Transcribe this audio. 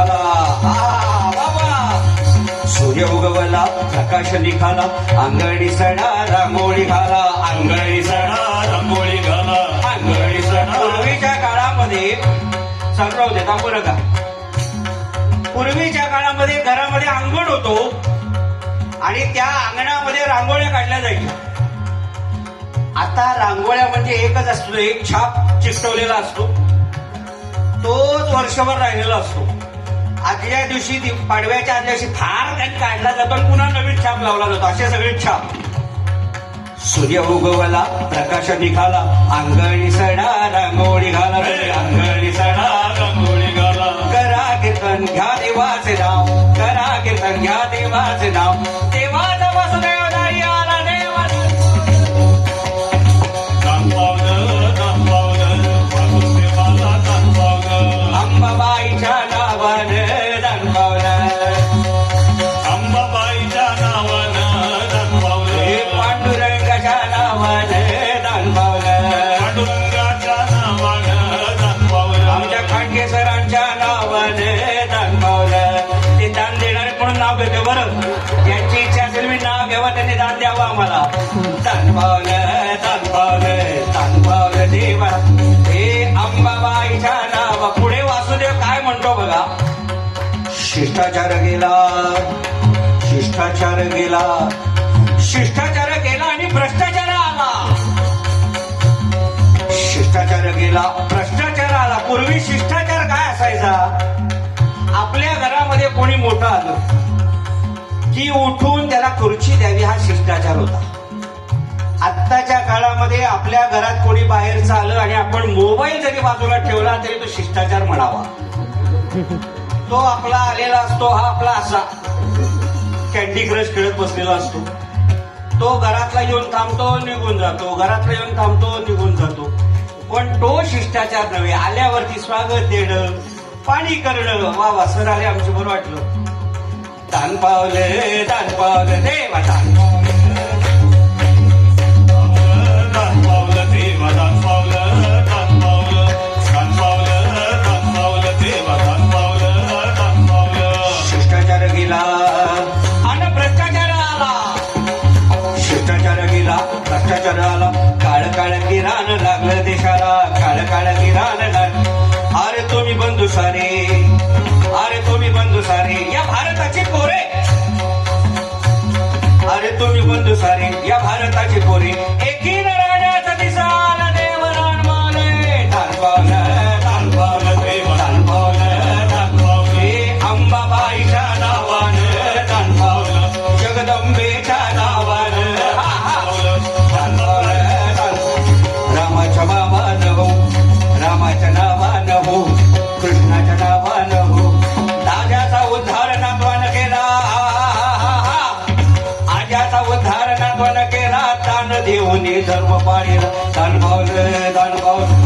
निघाला. सूर्य उगवला प्रकाश निघाला. अंगणी सडा रांगोळी घाला. अंगणी सडा रांगोळी घाला. अंगणी सडा पूर्वीच्या काळामध्ये संभ्रव देता बरं का पूर्वीच्या काळामध्ये घरामध्ये अंगण होतो. आणि त्या अंगणामध्ये रांगोळ्या काढल्या जायच्या. आता रांगोळ्या म्हणजे एकच असतो एक छाप चिकटवलेला असतो. तोच वर्षभर राहिलेला असतो. आदल्या दिवशी पाडव्याच्या आदल्या दिवशी फार काही काढला जातो आणि पुन्हा नवीन छाप लावला जातो. असे सगळे छाप. सूर्य उगवला प्रकाश निघाला अंगणी सडा रांगोळी घाला अंगणी सडा रांगोळी घाला. करा कीर्तन घ्या देवाचे नाव करा कीर्तन घ्या देवाचे नाव देवाचा ते दान देणारे म्हणून नाव बरं. इच्छा असेल मी नाव घ्यावा त्यांनी दान द्यावं आम्हाला. दान पावलं दान पावलं दान पावलं देवा. हे अंबाबाईच्या नावा पुढे वासुदेव काय म्हणतो बघा? शिष्टाचार गेला शिष्टाचार गेला. शिष्टाचार गेला आणि भ्रष्टाचार आला. शिष्टाचार गेला भ्रष्टाचार आला. पूर्वी शिष्टाचार कोणी आलं की उठून त्याला खुर्ची द्यावी हा शिष्टाचार होता. आत्ताच्या काळामध्ये आपल्या घरात कोणी बाहेरचं आलं आणि आपण मोबाईल जरी बाजूला ठेवला तरी तो शिष्टाचार म्हणावा. तो आपला आलेला असतो हा आपला असा कॅन्डी क्रश खेळत बसलेला असतो. तो घरातला येऊन थांबतो निघून जातो. घरातला येऊन थांबतो निघून जातो. पण तो शिष्टाचार नव्हे. आल्यावरती स्वागत देणं पाणी करणं वा वा सर आले आमच्या बरं वाटलं. दान पावलं दान पावलं देवा दान शिष्टाचार गेला आणि भ्रष्टाचार आला शिष्टाचार गेला भ्रष्टाचार आला काळ काळ किराण लागलं देशाला काळ काळ किराण लाग अरे तुम्ही बंधू सारे अरे तुम्ही बंधू सारे या भारताची दान देऊन धर्म पाळीला दान